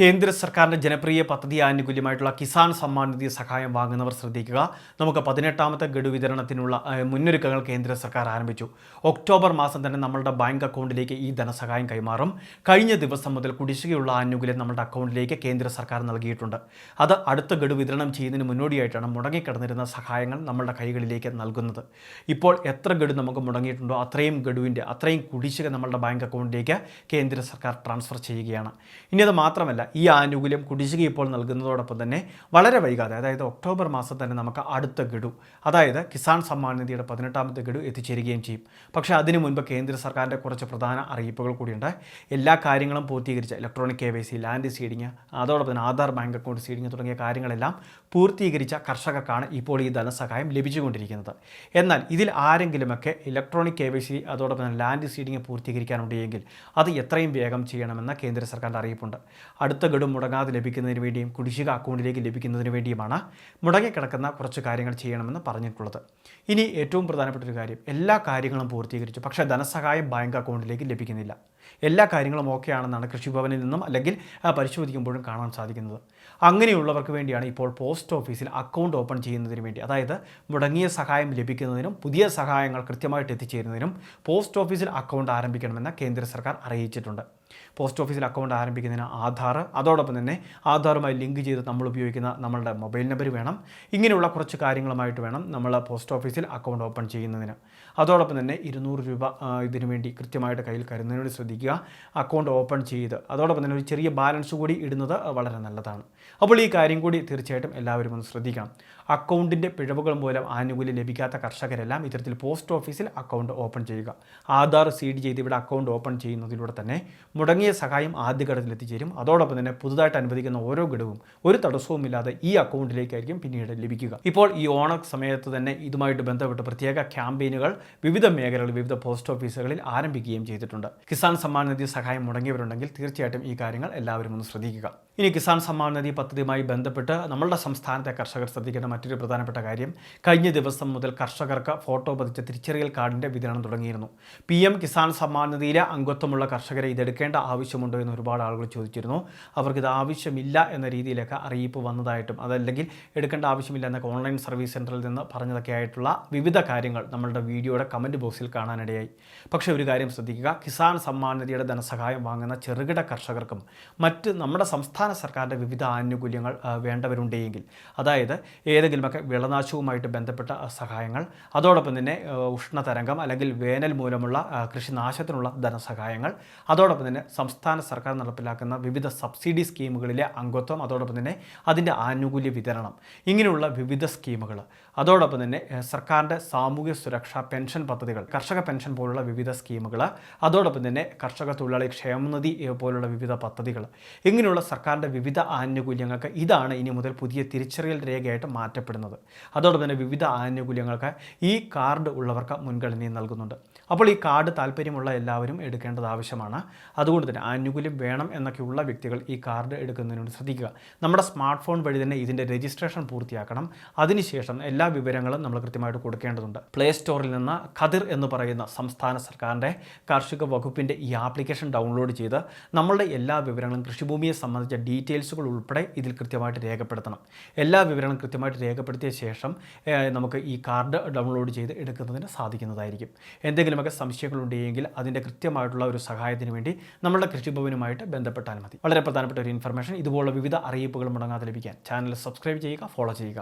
കേന്ദ്ര സർക്കാരിന്റെ ജനപ്രിയ പദ്ധതി ആനുകൂല്യമായിട്ടുള്ള കിസാൻ സമ്മാൻ നിധി സഹായം വാങ്ങുന്നവർ ശ്രദ്ധിക്കുക. നമുക്ക് പതിനെട്ടാമത്തെ ഗഡു വിതരണത്തിനുള്ള മുന്നൊരുക്കങ്ങൾ കേന്ദ്ര സർക്കാർ ആരംഭിച്ചു. ഒക്ടോബർ മാസം തന്നെ നമ്മളുടെ ബാങ്ക് അക്കൗണ്ടിലേക്ക് ഈ ധനസഹായം കൈമാറും. കഴിഞ്ഞ ദിവസം മുതൽ കുടിശ്ശികയുള്ള ആനുകൂല്യം നമ്മുടെ അക്കൗണ്ടിലേക്ക് കേന്ദ്ര സർക്കാർ നൽകിയിട്ടുണ്ട്. അത് അടുത്ത ഗഡു വിതരണം ചെയ്യുന്നതിന് മുന്നോടിയായിട്ടാണ് മുടങ്ങിക്കിടന്നിരുന്ന സഹായങ്ങൾ നമ്മളുടെ കൈകളിലേക്ക് നൽകുന്നത്. ഇപ്പോൾ എത്ര ഗഡു നമുക്ക് മുടങ്ങിയിട്ടുണ്ടോ അത്രയും ഗഡുവിന്റെ അത്രയും കുടിശ്ശിക നമ്മളുടെ ബാങ്ക് അക്കൗണ്ടിലേക്ക് കേന്ദ്ര സർക്കാർ ട്രാൻസ്ഫർ ചെയ്യുകയാണ്. ഇനി അത് മാത്രമല്ല ഈ ആനുകൂല്യം കുടിശ്ശിക ഇപ്പോൾ നൽകുന്നതോടൊപ്പം തന്നെ വളരെ വൈകാതെ അതായത് ഒക്ടോബർ മാസം തന്നെ നമുക്ക് അടുത്ത ഗഡു അതായത് കിസാൻ സമ്മാൻ നിധിയുടെ പതിനെട്ടാമത്തെ ഗഡു എത്തിച്ചേരുകയും ചെയ്യും. പക്ഷേ അതിനു മുൻപ് കേന്ദ്ര സർക്കാരിന്റെ കുറച്ച് പ്രധാന അറിയിപ്പുകൾ കൂടിയുണ്ട്. എല്ലാ കാര്യങ്ങളും പൂർത്തീകരിച്ച electronic K Y C land seeding അതോടൊപ്പം തന്നെ ആധാർ ബാങ്ക് അക്കൗണ്ട് സീഡിങ് തുടങ്ങിയ കാര്യങ്ങളെല്ലാം പൂർത്തീകരിച്ച കർഷകർക്കാണ് ഇപ്പോൾ ഈ ധനസഹായം ലഭിച്ചുകൊണ്ടിരിക്കുന്നത്. എന്നാൽ ഇതിൽ ആരെങ്കിലുമൊക്കെ ഇലക്ട്രോണിക് കെ വൈ സി അതോടൊപ്പം തന്നെ ലാൻഡ് സീഡിങ് പൂർത്തീകരിക്കാനുണ്ടെങ്കിൽ അത് എത്രയും വേഗം ചെയ്യണമെന്ന കേന്ദ്ര സർക്കാരിന്റെ അറിയിപ്പുണ്ട്. അടുത്ത ഗഡു മുടങ്ങാതെ ലഭിക്കുന്നതിന് വേണ്ടിയും കുടിശ്ശിക അക്കൗണ്ടിലേക്ക് ലഭിക്കുന്നതിന് വേണ്ടിയുമാണ് മുടങ്ങിക്കിടക്കുന്ന കുറച്ച് കാര്യങ്ങൾ ചെയ്യണമെന്ന് പറഞ്ഞിട്ടുള്ളത്. ഇനി ഏറ്റവും പ്രധാനപ്പെട്ട ഒരു കാര്യം എല്ലാ കാര്യങ്ങളും പൂർത്തീകരിച്ചു. പക്ഷേ ധനസഹായം ബാങ്ക് അക്കൗണ്ടിലേക്ക് ലഭിക്കുന്നില്ല. എല്ലാ കാര്യങ്ങളും ഓക്കെ ആണെന്നാണ് കൃഷിഭവനിൽ നിന്നും അല്ലെങ്കിൽ പരിശോധിക്കുമ്പോഴും കാണാൻ സാധിക്കുന്നത്. അങ്ങനെയുള്ളവർക്ക് വേണ്ടിയാണ് ഇപ്പോൾ പോസ്റ്റ് ഓഫീസിൽ അക്കൗണ്ട് ഓപ്പൺ ചെയ്യുന്നതിന് വേണ്ടി അതായത് മുടങ്ങിയ സഹായം ലഭിക്കുന്നതിനും പുതിയ സഹായങ്ങൾ കൃത്യമായിട്ട് എത്തിച്ചേരുന്നതിനും പോസ്റ്റ് ഓഫീസിൽ അക്കൗണ്ട് ആരംഭിക്കണമെന്ന് കേന്ദ്ര സർക്കാർ അറിയിച്ചിട്ടുണ്ട്. പോസ്റ്റ് ഓഫീസിൽ അക്കൗണ്ട് ആരംഭിക്കുന്നതിന് ആധാർ അതോടൊപ്പം തന്നെ ആധാറുമായി ലിങ്ക് ചെയ്ത് നമ്മൾ ഉപയോഗിക്കുന്ന നമ്മളുടെ മൊബൈൽ നമ്പർ വേണം. ഇങ്ങനെയുള്ള കുറച്ച് കാര്യങ്ങളുമായിട്ട് വേണം നമ്മൾ പോസ്റ്റ് ഓഫീസിൽ അക്കൗണ്ട് ഓപ്പൺ ചെയ്യുന്നതിന്. അതോടൊപ്പം തന്നെ ഇരുന്നൂറ് രൂപ ഇതിനു വേണ്ടി കൃത്യമായിട്ട് കയ്യിൽ കരുതുന്നതിനോട് ശ്രദ്ധിക്കുക. അക്കൗണ്ട് ഓപ്പൺ ചെയ്ത് അതോടൊപ്പം തന്നെ ഒരു ചെറിയ ബാലൻസ് കൂടി ഇടുന്നത് വളരെ നല്ലതാണ്. അപ്പോൾ ഈ കാര്യം കൂടി തീർച്ചയായിട്ടും എല്ലാവരും ഒന്ന് ശ്രദ്ധിക്കണം. അക്കൗണ്ടിന്റെ പിഴവുകൾ മൂലം ആനുകൂല്യം ലഭിക്കാത്ത കർഷകരെല്ലാം ഇത്തരത്തിൽ പോസ്റ്റ് ഓഫീസിൽ അക്കൗണ്ട് ഓപ്പൺ ചെയ്യുക. ആധാർ സീഡ് ചെയ്ത് ഇവിടെ അക്കൗണ്ട് ഓപ്പൺ ചെയ്യുന്നതിലൂടെ തന്നെ മുടങ്ങിയ സഹായം ആദ്യഘട്ടത്തിൽ എത്തിച്ചേരും. അതോടൊപ്പം തന്നെ പുതുതായിട്ട് അനുവദിക്കുന്ന ഓരോ ഘടകവും ഒരു തടസ്സവുമില്ലാതെ ഈ അക്കൗണ്ടിലേക്കായിരിക്കും പിന്നീട് ലഭിക്കുക. ഇപ്പോൾ ഈ ഓണ സമയത്ത് തന്നെ ഇതുമായിട്ട് ബന്ധപ്പെട്ട് പ്രത്യേക ക്യാമ്പയിനുകൾ വിവിധ മേഖലകളിൽ വിവിധ പോസ്റ്റ് ഓഫീസുകളിൽ ആരംഭിക്കുകയും ചെയ്തിട്ടുണ്ട്. കിസാൻ സമ്മാൻ നിധി സഹായം മുടങ്ങിയവരുണ്ടെങ്കിൽ തീർച്ചയായിട്ടും ഈ കാര്യങ്ങൾ എല്ലാവരും ഒന്ന് ശ്രദ്ധിക്കുക. ഇനി കിസാൻ സമ്മാൻ നിധി പദ്ധതിയുമായി ബന്ധപ്പെട്ട് നമ്മളുടെ സംസ്ഥാനത്തെ കർഷകർ ശ്രദ്ധിക്കേണ്ട മറ്റൊരു പ്രധാനപ്പെട്ട കാര്യം കഴിഞ്ഞ ദിവസം മുതൽ കർഷകർക്ക് ഫോട്ടോ പതിച്ച തിരിച്ചറിയൽ കാർഡിന്റെ വിതരണം തുടങ്ങിയിരുന്നു. പി എം കിസാൻ സമ്മാൻ നിധിയിലെ അംഗത്വമുള്ള കർഷകരെ ഇതെടുക്കേണ്ട ആവശ്യമുണ്ടോ എന്ന് ഒരുപാട് ആളുകൾ ചോദിച്ചിരുന്നു. അവർക്ക് ഇത് ആവശ്യമില്ല എന്ന രീതിയിലൊക്കെ അറിയിപ്പ് വന്നതായിട്ടും അതല്ലെങ്കിൽ എടുക്കേണ്ട ആവശ്യമില്ല എന്നൊക്കെ ഓൺലൈൻ സർവീസ് സെന്ററിൽ നിന്ന് പറഞ്ഞതൊക്കെ ആയിട്ടുള്ള വിവിധ കാര്യങ്ങൾ നമ്മളുടെ വീഡിയോയുടെ കമന്റ് ബോക്സിൽ കാണാനിടയായി. പക്ഷേ ഒരു കാര്യം ശ്രദ്ധിക്കുക കിസാൻ സമ്മാൻ നിധിയുടെ ധനസഹായം വാങ്ങുന്ന ചെറുകിട കർഷകർക്കും മറ്റ് നമ്മുടെ സംസ്ഥാന സർക്കാരിന്റെ വിവിധ ആനുകൂല്യങ്ങൾ വേണ്ടവരുണ്ടെങ്കിൽ അതായത് ഏതെങ്കിലുമൊക്കെ വിളനാശവുമായിട്ട് ബന്ധപ്പെട്ട സഹായങ്ങൾ അതോടൊപ്പം തന്നെ ഉഷ്ണതരംഗം അല്ലെങ്കിൽ വേനൽ മൂലമുള്ള കൃഷിനാശത്തിനുള്ള ധനസഹായങ്ങൾ അതോടൊപ്പം തന്നെ സംസ്ഥാന സർക്കാർ നടപ്പിലാക്കുന്ന വിവിധ സബ്സിഡി സ്കീമുകളിലെ അംഗത്വം അതോടൊപ്പം തന്നെ അതിന്റെ ആനുകൂല്യ വിതരണം ഇങ്ങനെയുള്ള വിവിധ സ്കീമുകൾ അതോടൊപ്പം തന്നെ സർക്കാരിന്റെ സാമൂഹ്യ സുരക്ഷാ പെൻഷൻ പദ്ധതികൾ കർഷക പെൻഷൻ പോലുള്ള വിവിധ സ്കീമുകൾ അതോടൊപ്പം തന്നെ കർഷക തൊഴിലാളി ക്ഷേമനിധി പോലുള്ള വിവിധ പദ്ധതികൾ ഇങ്ങനെയുള്ള സർക്കാരിന്റെ വിവിധ ആനുകൂല്യങ്ങൾക്ക് ഇതാണ് ഇനി മുതൽ പുതിയ തിരിച്ചറിയൽ രേഖയായിട്ട് മാറ്റപ്പെടുന്നത്. അതോടൊപ്പം തന്നെ വിവിധ ആനുകൂല്യങ്ങൾക്ക് ഈ കാർഡ് ഉള്ളവർക്ക് മുൻഗണനയും നൽകുന്നുണ്ട്. അപ്പോൾ ഈ കാർഡ് താല്പര്യമുള്ള എല്ലാവരും എടുക്കേണ്ടത് ആവശ്യമാണ്. അതുകൊണ്ട് തന്നെ ആനുകൂല്യം വേണം എന്നൊക്കെയുള്ള വ്യക്തികൾ ഈ കാർഡ് എടുക്കുന്നതിനോട് ശ്രദ്ധിക്കുക. നമ്മുടെ സ്മാർട്ട് ഫോൺ വഴി തന്നെ ഇതിന്റെ രജിസ്ട്രേഷൻ പൂർത്തിയാക്കണം. അതിനുശേഷം എല്ലാ വിവരങ്ങളും നമ്മൾ കൃത്യമായിട്ട് കൊടുക്കേണ്ടതുണ്ട്. പ്ലേ സ്റ്റോറിൽ നിന്ന് ഖദിർ എന്ന് പറയുന്ന സംസ്ഥാന സർക്കാരിന്റെ കാർഷിക വകുപ്പിന്റെ ഈ ആപ്ലിക്കേഷൻ ഡൗൺലോഡ് ചെയ്ത് നമ്മളുടെ എല്ലാ വിവരങ്ങളും കൃഷിഭൂമിയെ സംബന്ധിച്ച ഡീറ്റെയിൽസുകൾ ഉൾപ്പെടെ ഇതിൽ കൃത്യമായിട്ട് രേഖപ്പെടുത്തണം. എല്ലാ വിവരങ്ങളും കൃത്യമായിട്ട് രേഖപ്പെടുത്തിയ ശേഷം നമുക്ക് ഈ കാർഡ് ഡൗൺലോഡ് ചെയ്ത് എടുക്കുന്നതിന് സാധിക്കുന്നതായിരിക്കും. എന്തെങ്കിലുമൊക്കെ സംശയങ്ങളുണ്ടെങ്കിൽ അതിന്റെ കൃത്യമായിട്ടുള്ള ഒരു സഹായത്തിന് വേണ്ടി നമ്മുടെ കൃഷിഭവനുമായിട്ട് ബന്ധപ്പെട്ടാൽ മതി. വളരെ പ്രധാനപ്പെട്ട ഒരു ഇൻഫർമേഷൻ. ഇതുപോലുള്ള വിവിധ അറിയിപ്പുകൾ മുടങ്ങാതെ ലഭിക്കാൻ ചാനൽ സബ്സ്ക്രൈബ് ചെയ്യുക ഫോളോ ചെയ്യുക.